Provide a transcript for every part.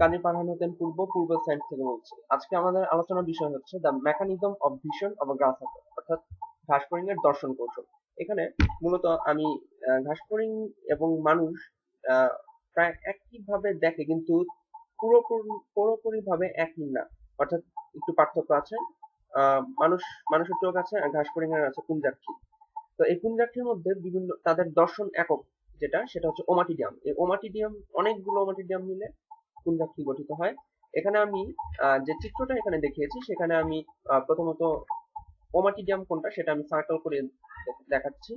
কাজী পারহান হতেন পূর্ব পূর্ব সায়েন্স থেকে বলছি। আজকে আমাদের আলোচনার বিষয় হচ্ছে the mechanism of vision of grass অর্থাৎ ঘাসফড়িং এর দর্শন কৌশল। এখানে মূলত আমি ঘাসফড়িং এবং মানুষ প্রায় একইভাবে দেখে কিন্তু পুরোপুরি পুরোপুরি ভাবে একই না। অর্থাৎ একটু পার্থক্য আছে মানুষ, মানুষের চোখ আছে আর ঘাসফড়িং এর আছে কুঞ্জাক্ষী। তো এই কুঞ্জাক্ষীর মধ্যে বিভিন্ন, তাদের দর্শন একক যেটা, সেটা হচ্ছে ওমাটিডিয়াম। এই ওমাটিডিয়াম, অনেকগুলো ওমাটিডিয়াম মিলে কুঞ্জাক্ষী গঠিত হয়, এখানে আমি যে চিত্রটা এখানে দেখিয়েছি, সেখানে আমি প্রথমত ওমাটিডিয়াম কোনটা সেটা আমি সার্কেল করে দেখাচ্ছি।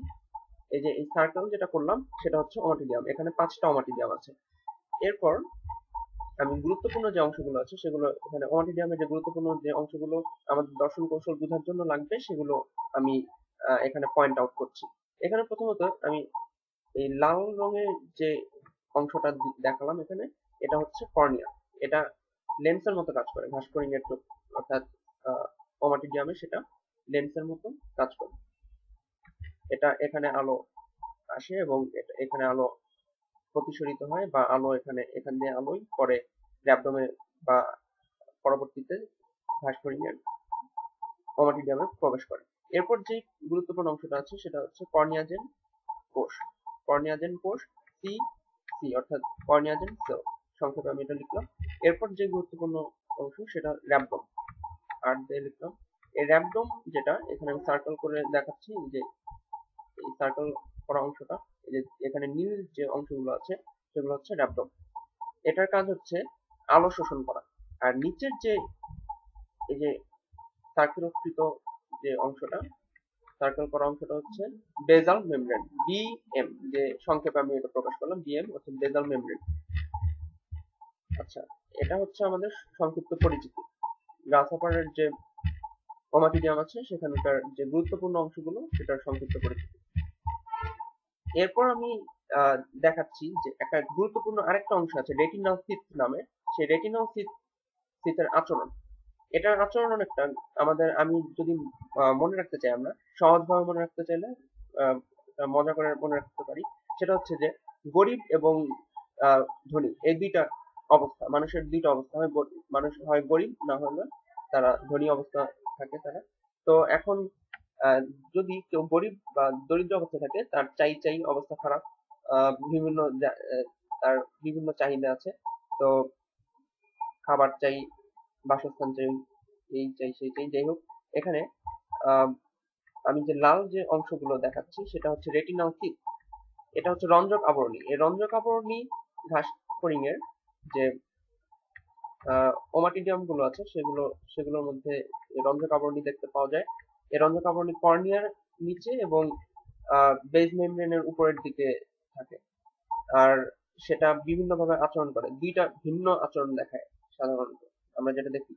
এই যে এই সার্কেল যেটা করলাম, সেটা হচ্ছে ওমাটিডিয়াম এখানে পাঁচটা ওমাটিডিয়াম আছে। এরপর আমি গুরুত্বপূর্ণ যে অংশগুলো আছে, সেগুলো এখানে ওমাটিডিয়ামের যে গুরুত্বপূর্ণ যে অংশগুলো আমাদের দর্শন কৌশল বোঝার জন্য লাগবে, সেগুলো আমি এখানে পয়েন্ট আউট করছি। এখানে প্রথমত আমি এই লাল রঙের যে অংশটা দেখালাম এখানে এটা হচ্ছে কর্নিয়া। এটা লেন্সের মতো কাজ করে ঘাসকরিং এর অর্থাৎ ওমাটিডিয়ামে সেটা লেন্সের মতো কাজ করে। এটা এখানে আলো আসে এবং এখানে আলো প্রতিসরিত হয় বা আলো এখানে, এখান দিয়ে আলোই পরে র্যাবডমে বা পরবর্তীতে ঘাসকরিং এর ওমাটিডিয়ামে প্রবেশ করে। এরপর যে গুরুত্বপূর্ণ অংশটা আছে সেটা হচ্ছে কর্নিয়াজেন কোষ। কর্নিয়াজেন কোষ সি সি অর্থাৎ কর্নিয়াজেন সেল সংক্ষেপে আমি এটা লিখলাম। এরপর যে গুরুত্বপূর্ণ অংশ, সেটা র্যাবডম আর দিয়ে লিখলাম, এই র্যাবডম যেটা, এখানে আমি সার্কেল করে দেখাচ্ছি যে এই সার্কেল করা অংশটা, এই যে এখানে নীল যে অংশগুলো আছে, সেগুলো হচ্ছে র্যাবডম এটার কাজ হচ্ছে আলো শোষণ করা। আর নিচের যে এই যে সার্কেলকৃত যে অংশটা সার্কেল করা অংশটা হচ্ছে বেজাল মেমব্রেন বিএম যে সংক্ষেপে আমি এটা প্রকাশ করলাম বিএম অর্থাৎ বেজাল মেমব্রেন আচ্ছা এটা হচ্ছে আমাদের সংক্ষিপ্ত পরিচিতি। গ্রাসহপারের যে ওমাটিডিয়াম আছে, সেখানকার যে গুরুত্বপূর্ণ অংশগুলো, সেটার সংক্ষিপ্ত পরিচিতি। এরপর আমি দেখাচ্ছি যে একটা গুরুত্বপূর্ণ আরেকটা অংশ আছে, রেটিনাল সিথ নামে। সেই রেটিনাল সিথ সিথের আচরণ। এটার আচরণ অনেকটা আমাদের, আমি যদি মনে রাখতে চাই আমরা, সহজভাবে মনে রাখতে চাইলে মজা করে মনে রাখতে পারি। সেটা হচ্ছে যে গরিব এবং ধনী, এই দুইটা অবস্থা, মানুষের দুইটা অবস্থা, হয় মানুষ হয় গরিব, না হলে তারা ধনী অবস্থা থাকে তারা। তো এখন যদি কেউ গরিব বা দরিদ্র অবস্থা থাকে, তার চাই চাই অবস্থা খারাপ বিভিন্ন তার বিভিন্ন চাহিদা আছে। তো খাবার চাই, বাসস্থান চাই, এই চাই, সেই চাই, যাই হোক, এখানে আমি যে লাল যে অংশগুলো দেখাচ্ছি, সেটা হচ্ছে রেটিনাল সিট এটা হচ্ছে রঞ্জক আবরণী। এই রঞ্জক আবরণী ঘাস ফড়িং এর যে ওমাটিডিয়ামগুলো আছে, সেগুলো, সেগুলোর মধ্যে রঞ্জক আবরণী দেখতে পাওয়া যায়। এই রঞ্জক আবরণী কর্নিয়ার নিচে এবং বেজ মেমব্রেনের উপরের দিকে থাকে। আর সেটা বিভিন্নভাবে আচরণ করে। দুইটা ভিন্ন আচরণ দেখায় সাধারণত, আমরা যেটা দেখি।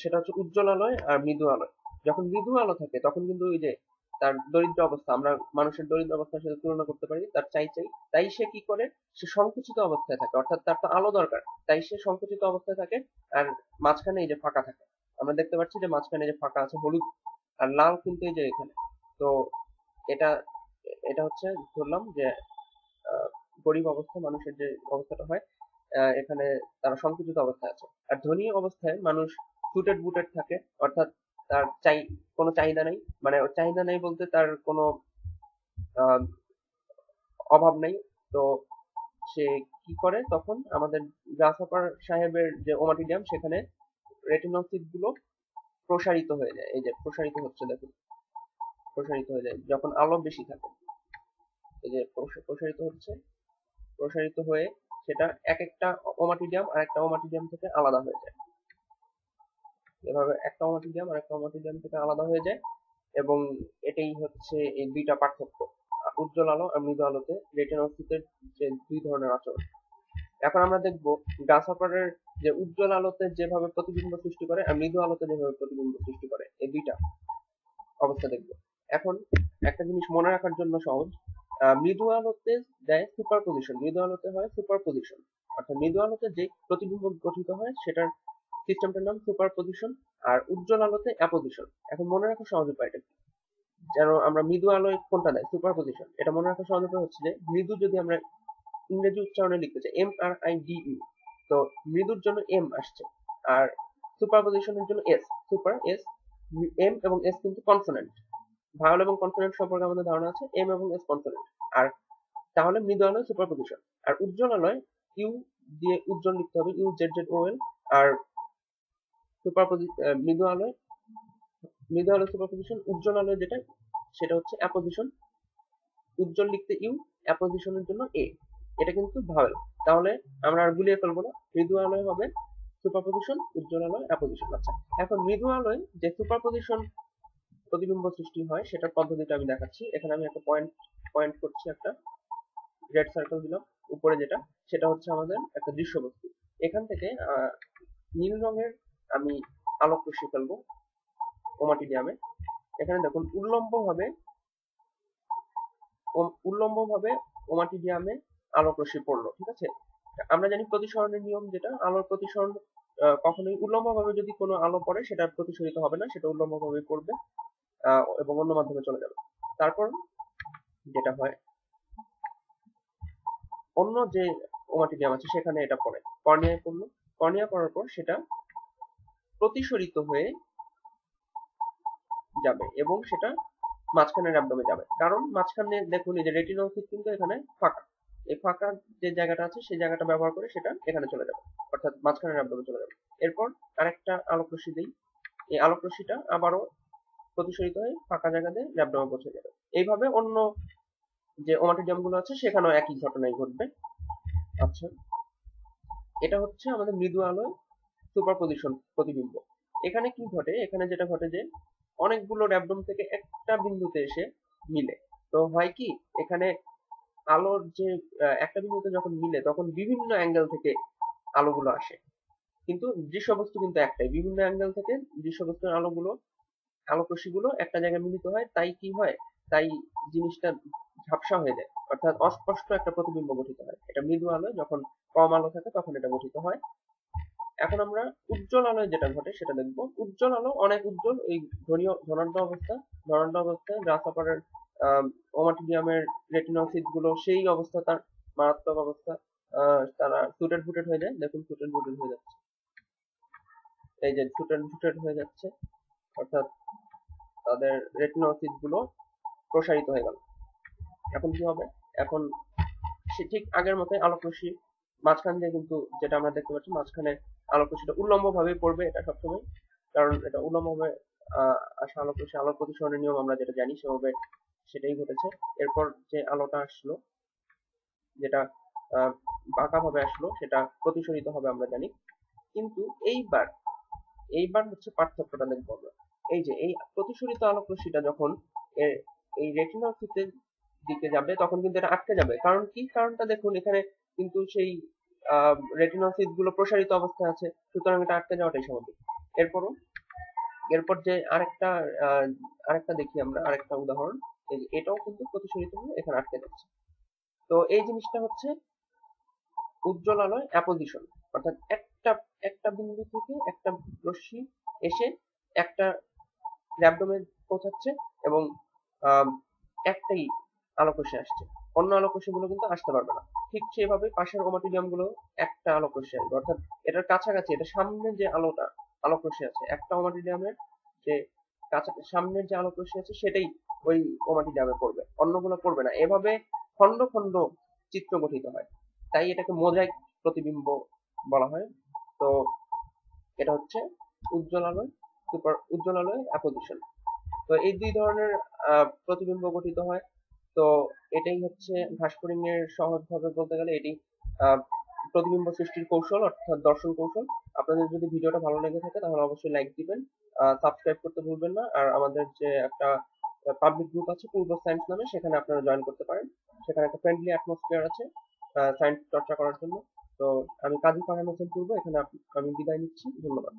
সেটা হচ্ছে উজ্জ্বল আলোয় আর মৃদু আলোয়। যখন মৃদু আলো থাকে, তখন কিন্তু ওই যে তার দরিদ্র অবস্থা, আমরা মানুষের দরিদ্র অবস্থার সাথে তুলনা করতে পারি, তার চাই চাই, তাই সে কি করে? সে সংকুচিত অবস্থায় থাকে, অর্থাৎ তার তো আলো দরকার, তাই সে সংকুচিত অবস্থায় থাকে, আর মাঝখানে এই যে ফাঁকা থাকে, আমরা দেখতে পাচ্ছি যে মাঝখানে যে ফাঁকা আছে হলুদ আর লাল কিন্তু এই যে এখানে, তো এটা এটা হচ্ছে ধরলাম যে গরিব অবস্থা, মানুষের যে অবস্থাটা হয় এখানে তারা সংকুচিত অবস্থায় আছে, আর ধনী অবস্থায় মানুষ সুটেড বুটেড থাকে, অর্থাৎ তার চাই, কোনো চাহিদা নেই। মানে চাহিদা নেই বলতে তার কোনো অভাব নেই। তো সে কি করে তখন? আমাদের গ্রাসহপার সাহেবের যে ওমাটিডিয়াম, সেখানে রেটিনোসিডগুলো প্রসারিত হয়ে যায়। এই যে প্রসারিত হচ্ছে, দেখুন। প্রসারিত হয়ে যায়। যখন আলো বেশি থাকে, এই যে প্রসারিত হচ্ছে, প্রসারিত হয়ে সেটা এক একটা ওমাটিডিয়াম আর একটা ওমাটিডিয়াম থেকে আলাদা হয়ে যায়। এভাবে একটা ওমাটিডিয়াম আর একটা ওমাটিডিয়াম থেকে আলাদা হয়ে যায় এবং এটাই হচ্ছে এই দুইটা পার্থক্য। উজ্জ্বল আলো আর মৃদু আলোতে রেটিনোসিটের যে দুই ধরনের আচরণ। এখন আমরা দেখব গ্রাসহপারের যে উজ্জ্বল আলোতে যেভাবে প্রতিবিম্ব সৃষ্টি করে আর মৃদু আলোতে যেভাবে প্রতিবিম্ব সৃষ্টি করে, এই দুইটা অবস্থা দেখব। এখন একটা জিনিস মনে রাখার জন্য সহজ। মৃদু আলোতে দেয় সুপার পজিশন মৃদু আলোতে হয় সুপার পজিশন অর্থাৎ মৃদু আলোতে যে প্রতিবিম্ব গঠিত হয় সেটার সিস্টেমটার নাম সুপার পজিশন আর উজ্জ্বল আলোতে অ্যাপোজিশন। এখন মনে রাখা সহজ উপায় এটা যেন আমরা মৃদু আলোয় কোনটা দেয় সুপার পজিশন। এটা মনে রাখা সহজ উপায় হচ্ছে যে, মৃদু যদি আমরা ইংরেজি উচ্চারণে লিখতে চাই M R I D U তো মৃদুর জন্য এম আসছে। আর সুপারপজিশনের জন্য এস সুপার এস এম এবং এস কিন্তু কনসোনেন্ট ভাওয়াল এবং কনসোনেন্ট সম্পর্কে আমাদের ধারণা আছে এম এবং এস কনসোনেন্ট আর তাহলে মৃদু আলোয় সুপারপজিশন আর উজ্জ্বল আলোয় ইউ দিয়ে উজ্জ্বল লিখতে হবে U Z Z O L R মৃদু আলোয় মৃদু আলোয় সুপারপজিশন উজ্জ্বল আলোয় যেটা, সেটা হচ্ছে অ্যাপোজিশন উজ্জ্বল লিখতে ইউ অ্যাপোজিশনের জন্য এ এটা কিন্তু তাহলে আমরা আর গুলিয়ে ফেলব না। মৃদু আলোয় হবে সুপারপজিশন উজ্জ্বল আলোয় অ্যাপোজিশন আচ্ছা এখন মৃদু আলোয় যে সুপারপজিশন প্রতিবিম্ব সৃষ্টি হয়, সেটার পদ্ধতিটা আমি দেখাচ্ছি। এখানে আমি একটা পয়েন্ট পয়েন্ট করছি, একটা রেড সার্কেল দিলাম, উপরে যেটা, সেটা হচ্ছে আমাদের একটা দৃশ্যবস্তু। এখান থেকে নীল রঙের আমি আলোক রশ্মি ফেলব ওমাটিডিয়ামে এখানে দেখুন উল্লম্ব ভাবে উল্লম্ব ভাবে ওমাটিডিয়ামে আলোক রশ্মি পড়ল, ঠিক আছে? আমরা জানি প্রতিসরণের নিয়ম যেটা, আলোর প্রতিসরণ কখনোই উল্লম্ব ভাবে যদি কোনো আলো পড়ে, সেটা প্রতিসরিত হবে না, সেটা উল্লম্ব ভাবে পড়বে এবং অন্য মাধ্যমে চলে যাবে। তারপর যেটা হয়, অন্য যে ওমাটিডিয়াম আছে, সেখানে এটা পড়ে। কর্নিয়ায় পড়ল। কর্নিয়া পড়ার পর সেটা প্রতিসরিত হয়ে যাবে এবং সেটা মাঝখানের অ্যাবডোমে যাবে। কারণ মাঝখানে দেখুন, এই যে রেটিনাল কিন্তু এখানে ফাঁকা। এই ফাঁকা যে জায়গাটা আছে, সেই জায়গাটা ব্যবহার করে সেটা এখানে চলে যাবে। অর্থাৎ মাঝখানের অ্যাবডোমে চলে যাবে। এরপর আরেকটা আলোক রশ্মি দিই। এই আলোক রশ্মিটা আবারও প্রতিসরিত হয়ে ফাঁকা জায়গাতে ল্যাবডোমে পৌঁছে যাবে। এইভাবে অন্য যে ওমাটিডিয়ামগুলো আছে, সেখানেও একই ঘটনাই ঘটবে। আচ্ছা। এটা হচ্ছে আমাদের মৃদু আলোয় সুপারপজিশন প্রতিবিম্ব। এখানে কি ঘটে? এখানে যেটা ঘটে যে, অনেকগুলো র্যাবডোম থেকে একটা বিন্দুতে এসে মিলে। তো হয় কি, এখানে আলোর যে একটা বিন্দুতে যখন মিলে, তখন বিভিন্ন অ্যাঙ্গেল থেকে আলোগুলো আসে। কিন্তু দৃশ্যবস্তু কিন্তু একটাই। বিভিন্ন অ্যাঙ্গেল থেকে দৃশ্যবস্তুর আলোগুলো, আলোকরশ্মিগুলো একটা জায়গায় মিলিত হয়। তাই কি হয়? তাই জিনিসটা ঝাপসা হয়ে যায়। অর্থাৎ অস্পষ্ট একটা প্রতিবিম্ব গঠিত হয়। এটা মৃদু আলো, যখন কম আলো থাকে, তখন এটা গঠিত হয়। এখন আমরা উজ্জ্বল আলোয় যেটা ঘটে সেটা দেখব। উজ্জ্বল আলো অনেক উজ্জ্বল, এই ধনীয় ধনাঢ্য অবস্থা, ধনাঢ্য অবস্থায় গ্রাসহপারের ওমাটিডিয়ামের রেটিনোসিডগুলো সেই অবস্থা, তার মারাত্মক অবস্থা তারা সুটেড ফুটেড হয়ে যায়। দেখুন সুটেড ফুটেড হয়ে যাচ্ছে। এই যে সুটেড ফুটেড হয়ে যাচ্ছে, অর্থাৎ তাদের রেটিনোসিডগুলো প্রসারিত হয়ে গেল। এখন কি হবে? এখন সে ঠিক আগের মতোই আলোক রশ্মি মাঝখান দিয়ে কিন্তু যেটা আমরা দেখতে পাচ্ছি, মাঝখানে আলোক উল্লম্ব ভাবে পড়বে এটা সবসময়। কারণ এটা উল্লম্ব ভাবে আসা আলোক রশ্মি আলোক প্রতিসরণের নিয়ম আমরা যেটা জানি, সেভাবে সেটাই ঘটেছে। এরপর যে আলোটা আসলো, যেটা বাঁকা ভাবে আসলো, সেটা প্রতিসরিত হবে আমরা জানি। কিন্তু এইবার এইবার হচ্ছে পার্থক্যটা দেখব আমরা। এই যে, এই প্রতিসরিত আলোক রশ্মিটা যখন এই রেটিনাল ফিতের দিকে যাবে, তখন কিন্তু এটা আটকে যাবে। কারণ কি কারণটা দেখুন, এখানে কিন্তু সেই রেটিনাল সিটগুলো প্রসারিত অবস্থায় আছে, সুতরাং এটা আটকে যাওয়াটাই স্বাভাবিক। এরপরও, এরপর যে আরেকটা আরেকটা দেখি আমরা, আরেকটা উদাহরণ এটাও কিন্তু প্রতিসরিত হয়ে এখানে আটকে যাচ্ছে। তো এই জিনিসটা হচ্ছে উজ্জ্বল আলোয় অ্যাপোজিশন অর্থাৎ একটা একটা বিন্দু থেকে একটা রশ্মি এসে একটা র্যাবডোমে পৌঁছাচ্ছে এবং একটাই আলোকরশ্মি আসছে। অন্য আলোকরশ্মি গুলো কিন্তু আসতে পারবে না। ঠিক সেভাবে পাশের ওমাটিডিয়ামগুলো একটা আলোকরশ্মি আসবে অর্থাৎ এটার কাছাকাছি, এটা সামনে যে আলোটা আলোকরশ্মি আছে, একটা ওমাটিডিয়ামের যে কাছা, সামনের যে আলোকরশ্মি আছে, সেটাই ওই ওমাটিডিয়ামে পড়বে, অন্যগুলো পড়বে না। এভাবে খন্ড খন্ড চিত্র গঠিত হয়। তাই এটাকে মোজাইক প্রতিবিম্ব বলা হয়। তো এটা হচ্ছে উজ্জ্বল আলোয় সুপার উজ্জ্বল আলোয় অ্যাপোজিশন তো এই দুই ধরনের প্রতিবিম্ব গঠিত হয়। তো এটাই হচ্ছে ভাস্করিং এর সহজভাবে বলতে গেলে এটি প্রতিবিম্ব সৃষ্টির কৌশল অর্থাৎ দর্শন কৌশল। আপনাদের যদি ভিডিওটা ভালো লেগে থাকে তাহলে অবশ্যই লাইক দিবেন সাবস্ক্রাইব করতে ভুলবেন না। আর আমাদের যে একটা পাবলিক গ্রুপ আছে পূর্ব সায়েন্স নামে, সেখানে আপনারা জয়েন করতে পারেন। সেখানে একটা ফ্রেন্ডলি অ্যাটমসফিয়ার আছে সায়েন্স চর্চা করার জন্য। তো আমি কাজী ফারহান হোসেন পূর্ব, এখানে আমি বিদায় নিচ্ছি। ধন্যবাদ।